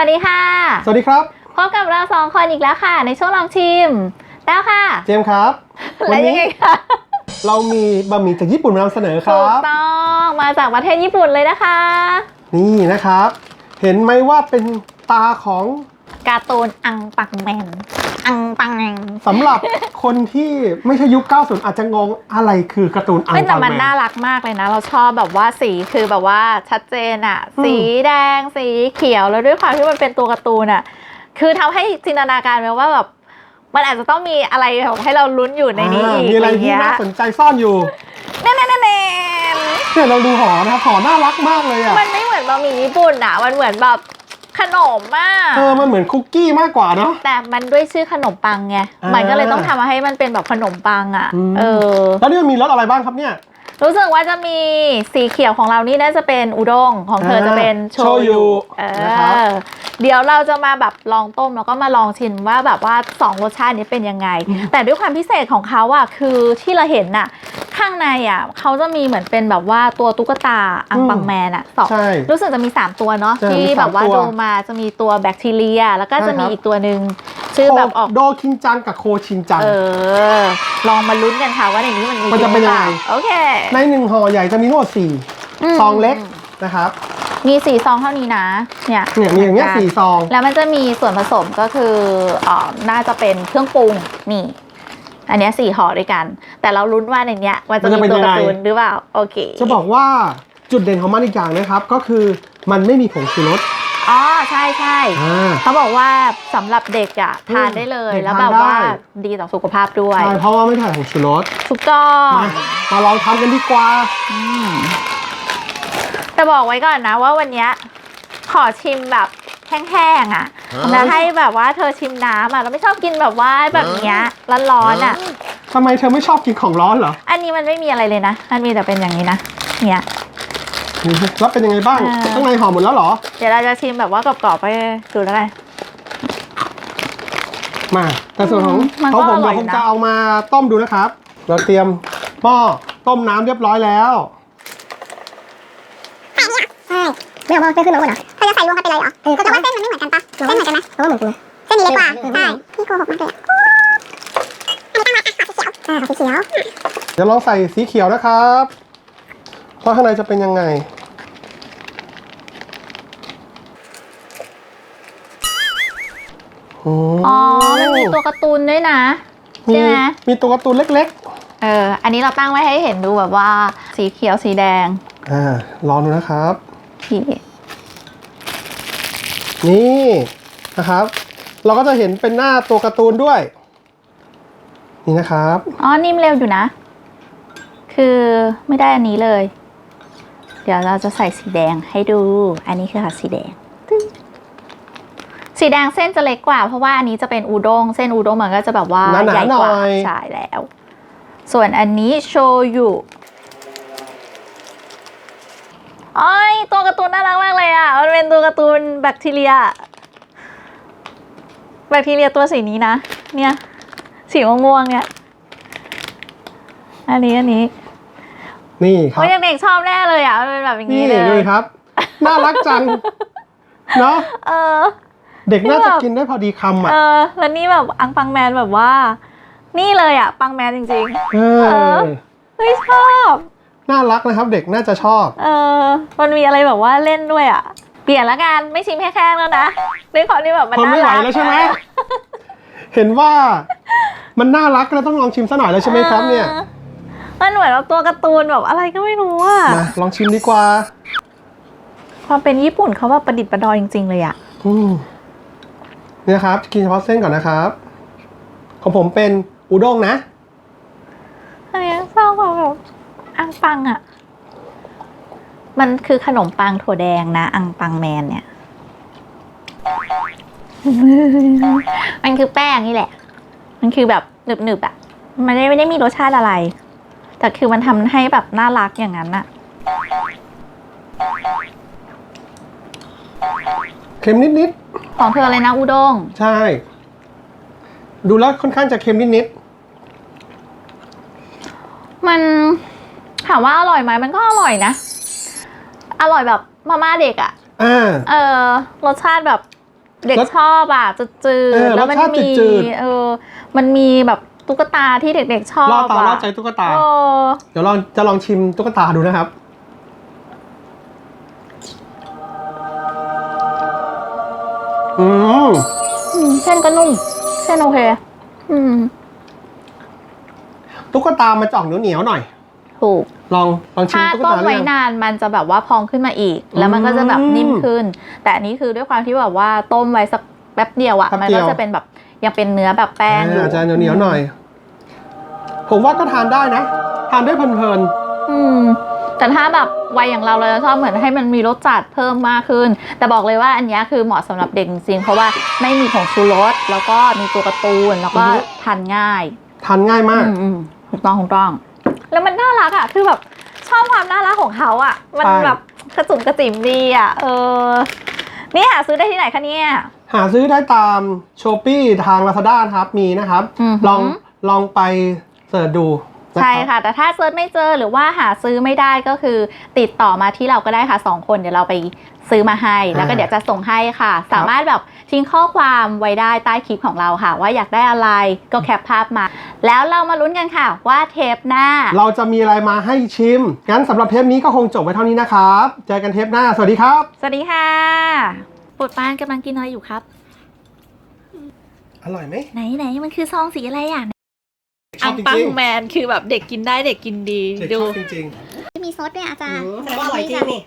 วัสดีค่ะ สวัสดีครับ พบกับเราสองคนอีกแล้วค่ะ ในช่วงลองชิม แล้วค่ะ เจมส์ครับ และยังไงคะเรามีบะหมี่จากญี่ปุ่นมานำเสนอคถูรักบ ต้องมาจากประเทศญี่ปุ่นเลยนะคะ นี่นะครับ เห็นไหมว่าเป็นตาของการ์ตูนอังปังแมนอัง ปังแมนสำหรับคนที่ไม่ใช่ยุค 90 อาจจะงงอะไรคือการ์ตูนอังเป็นแต่ปังมันแมน่านรักมากเลยนะ เราชอบแบบว่าสีคือแบบว่าชัดเจนอะอืมสีแดงสีเขียวแล้วด้วยความที่มันเป็นตัวการ์ตูนอะคือทำให้จินตนาการไปว่าแบบมันอาจจะต้องมีอะไรแบบให้เราลุ้นอยู่ในนี้อ่าอีกมีอะไรที่เงี้ยน่าสนใจซ่อนอยู่แน่ๆๆเนี่ยเราดูหอนะครับหอน่ารักมากเลยอะมันไม่เหมือนบะหมี่ญี่ปุ่นอะมันเหมือนแบบ ขนมมาก เออมันเหมือนคุกกี้มากกว่าเนาะ แต่มันด้วยชื่อขนมปังไง อ่ามั มันก็เลยต้องทำมาให้มันเป็นแบบขนมปังอะอืมเออ แล้วนี่มันมีรสอะไรบ้างครับเนี่ย รู้สึกว่าจะมีสีเขียวของเรานี่น่าจะเป็นอุด้งของเธออ่าจะเป็นโชโชยุยุเอนะครับ อเดี๋ยวเราจะมาแบบลองต้มแล้วก็มาลองชิมว่าแบบว่าสองรสชาตินี้เป็นยังไง แต่ด้วยความพิเศษของเขาอะคือที่เราเห็นน่ะข้างในอะเขาจะมีเหมือนเป็นแบบว่าตัวตุ๊กตาอังปังแมนอะสองใช่รู้สึกจะมี 3 ตัวเนาะใช่ที่มีสามแบบว่าตัวดูมาจะมีตัวแบคทีเรีย แล้วก็ใช่จะมีครับ อีกตัวหนึ่งชื่อแบบออก โดคินจังกับโคชินจัง เออ ลองมาลุ้นกันค่ะว่าในนี้มันมีมันจะเป็นยังไง จริหรือเปล่าโอเคในหนึ่งห่อใหญ่จะมีทั้งหมดสี่มซองเล็กนะครับ มีสี่ซองเท่านี้นะ เนี่ยเนี่ยมีอย่างเงี้ยสี่ซอง แล้วมันจะมีส่วนผสมก็คือเอ่อน่าจะเป็นเครื่องปรุงนี่ อันเนี้ยสี่ห่อด้วยกัน แต่เราลุ้นว่าในเนี้ยมันจะมันจะมีเป็นตัวยังไงการ์ตูนหรือเปล่าโอเค จะบอกว่าจุดเด่นของมันอีกอย่างนะครับ ก็คือมันไม่มีผงชูรสอ๋อใช่ใช่อ่าเขาบอกว่าสำหรับเด็กอะทานได้เลยเด็กแล้วทานแบบว่าได้ดีต่อสุขภาพด้วยใช่เพราะว่าไม่ใส่ผงชูรสถูกต้องมามาลองทำกันดีกว่าอืมแต่บอกไว้ก่อนนะว่าวันเนี้ยขอชิมแบบ แห้งๆอะแล้วให้แบบว่าเธอชิมน้ำอะเราไม่ชอบกินแบบว่าแบบเนี้ยร้อนๆอะ ทำไมเธอไม่ชอบกินของร้อนเหรออันนี้มันไม่มีอะไรเลยนะมันมีแต่เป็นอย่างนี้นะเนี่ย แล้วเป็นยังไงบ้างอ่าข้างในห่อหมดแล้วเหรอ เดี๋ยวเราจะชิมแบบว่ากรอบๆไปดูแล้วกัน มา แต่ส่วนของอืมมันก็ของผมอร่เดี๋อยยวผมนะ จะเอามาต้มดูนะครับ เราเตรียมหม้อต้มน้ำเรียบร้อยแล้ว ใช่ ไม่เอาเส้นขึ้นมาหมดเหรอเธอจะใส่รวมกันไปเลยเหรอเออก็แต่ว่าเส้นมันไม่เหมือนกันปะเส้นเหมือนกันไหมเพราะว่าเหมือนกูเส้นนี้เล็กกว่าใช่พี่โกหกมากเลยอันนี้ตั้งไว้อะสีเขียวอ่าสีเขียวเดี๋ยวลองใส่สีเขียวนะครับว่าข้างในจะเป็นยังไงโอ้อ๋อ มันมีตัวการ์ตูนด้วยนะมีใช่ไหม มีตัวการ์ตูนเล็กเออ อันนี้เราตั้งไว้ให้เห็นดูแบบว่าสีเขียวสีแดง ๆ อ่าลองดูนะครับ ที่นี่นะครับ เราก็จะเห็นเป็นหน้าตัวการ์ตูนด้วย นี่นะครับ อ๋อนิ่มเร็วอยู่นะ คือไม่ได้อันนี้เลย เดี๋ยวเราจะใส่สีแดงให้ดู อันนี้คือค่ะสีแดงตึ้งสีแดงเส้นจะเล็กกว่า เพราะว่าอันนี้จะเป็นอูด้งเส้นอูด้งมันก็จะแบบว่าหนาๆใหญ่กว่าหน่อยใช่แล้ว ส่วนอันนี้โชยุอ้อย ตัวการ์ตูนน่ารักมากเลยอะ มันเป็นตัวการ์ตูนแบคทีเรีย แบคทีเรียตัวสีนี้นะ เนี่ย สีม่วงๆเนี่ย อันนี้อันนี้นี่ครับโอ้ยเด็กๆชอบแน่เลยอะ มันเป็นแบบอย่างนี่นี้เลยดูครับ น่ารักจังเนาะเออ เด็กน่านี่จะแบบกินได้พอดีคำเออะอแล้วนี่แบบอังปังแมนแบบว่า นี่เลยอะ ปังแมนจริง เอเอออๆ เฮ้ยชอบ น่ารักนะครับ เด็กน่าจะชอบ เออมันมีอะไรแบบว่าเล่นด้วยอะ เปลี่ยนละกันไม่ชิมแค่แค่แล้วนะด้วยความที่แบบมันทนน่าไม่ไหวรักแล้วใช่ไหม เห็นว่ามันน่ารักแล้วต้องลองชิมซะหน่อยแล้วใช่ไหมครับเนี่ย ออมันเหมือนแบบตัวการ์ตูนแบบอะไรก็ไม่รู้อะมาลองชิมดีกว่า ความเป็นญี่ปุ่นเขาแบบประดิษฐ์ประดอยจริง ๆ เลยอะ อืมนี่นะครับกินเฉพาะเส้นก่อนนะครับ ของผมเป็นอุด้งนะ อันนี้ชอบแบบอัง ปังอะ มันคือขนมปังถั่วแดงนะ อังปังแมนเนี่ย มันคือแป้งนี่แหละ มันคือแบบหนึบๆอะมันไม่ได้ไม่ได้มีรสชาติอะไร แต่คือมันทำให้แบบน่ารักอย่างนั้นอะเค็มนิดของเธอเลยนะอุด้ง ๆ ใช่ ดูแล้วค่อนข้างจะเค็มนิดมัน ถามว่าอร่อยไหมมันก็อร่อยนะ อร่อยแบบมาม่าเด็กอะๆอ่า เออรสชาติแบบเด็กรสชอบอะจะจืเอดอแล้วมันรสชาติมีจืดเออ มันมีแบบตุ๊กตาที่เด็กๆชอบล่อตาอะล่อใจตุ๊กตา เออเดี๋ยวลองจะลองชิมตุ๊กตาดูนะครับ อืมอืมเส้นก็นุ่มเส้นโอเค อืม ตุ๊กตามันจะออกเหนียวๆหน่อย ถูก ลองลองชิมถ้าตุ๊กต้มตาหรือไว้ยัง นานมันจะแบบว่าพองขึ้นมาอีก แล้วมันก็จะแบบอืมนิ่มขึ้น แต่อันนี้คือด้วยความที่แบบว่าต้มไว้สักแป๊บเดียวอะแป๊บมันเดียวก็จะเป็นแบบยังเป็นเนื้อแบบแป้งอยู่อาจจะเหนียวๆหน่อย ผมว่าก็ทานได้นะ ทานได้เพลินอืมแต่ถ้าแบบวัยอย่างเราเราจะชอบเหมือนให้มันมีรสจัดเพิ่มมากขึ้น แต่บอกเลยว่าอันเนี้ยคือเหมาะสำหรับเด็กจริงๆเพราะว่าไม่มีผงชูรสแล้วก็มีตัวการ์ตูนแล้วก็ทานง่ายๆ ทานง่ายมาก อืมอืมถูกต้องถูกต้อง แล้วมันน่ารักอะ คือแบบชอบความน่ารักของเขาอะ มันใช่ แบบกระจุ่มกระจิ๋มดีอะ เออ นี่หาซื้อได้ที่ไหนคะเนี่ย หาซื้อได้ตามช o ปี้ทาง Lazada นะครับมีนะครับ อือหือ ลองลองไปเสิร์ชดูนรับ ใช่ค่ะ แต่ถ้าเซิร์ชไม่เจอหรือว่าหาซื้อไม่ได้ก็คือ ติดต่อมาที่เราก็ได้ค่ะสองคนเดี๋ยวเราไปซื้อมาให้ แล้วก็อ่าเดี๋ยวจะส่งให้ค่ะ สามารถแบบทิ้งข้อความไว้ได้ใต้คลิปของเราค่ะ ว่าอยากได้อะไรก็แคปภาพมา แล้วเรามาลุ้นกันค่ะ ว่าเทปหน้า เราจะมีอะไรมาให้ชิม งั้นสำหรับเทปนี้ก็คงจบไว้เท่านี้นะครับ เจอกันเทปหน้า สวัสดีครับ สวัสดีค่ะปวดปานกำลังกินอะไรอยู่ครับ อร่อยไหมไหนไหนมันคือซองสีอะไรอะ ชอบจปังริงแมนคือแบบเด็กกินได้เด็กกินดีๆเด็กดูชอบจริงมีซดด้วยอาจารย์อืมแสดงว่าอร่อยจริงนี่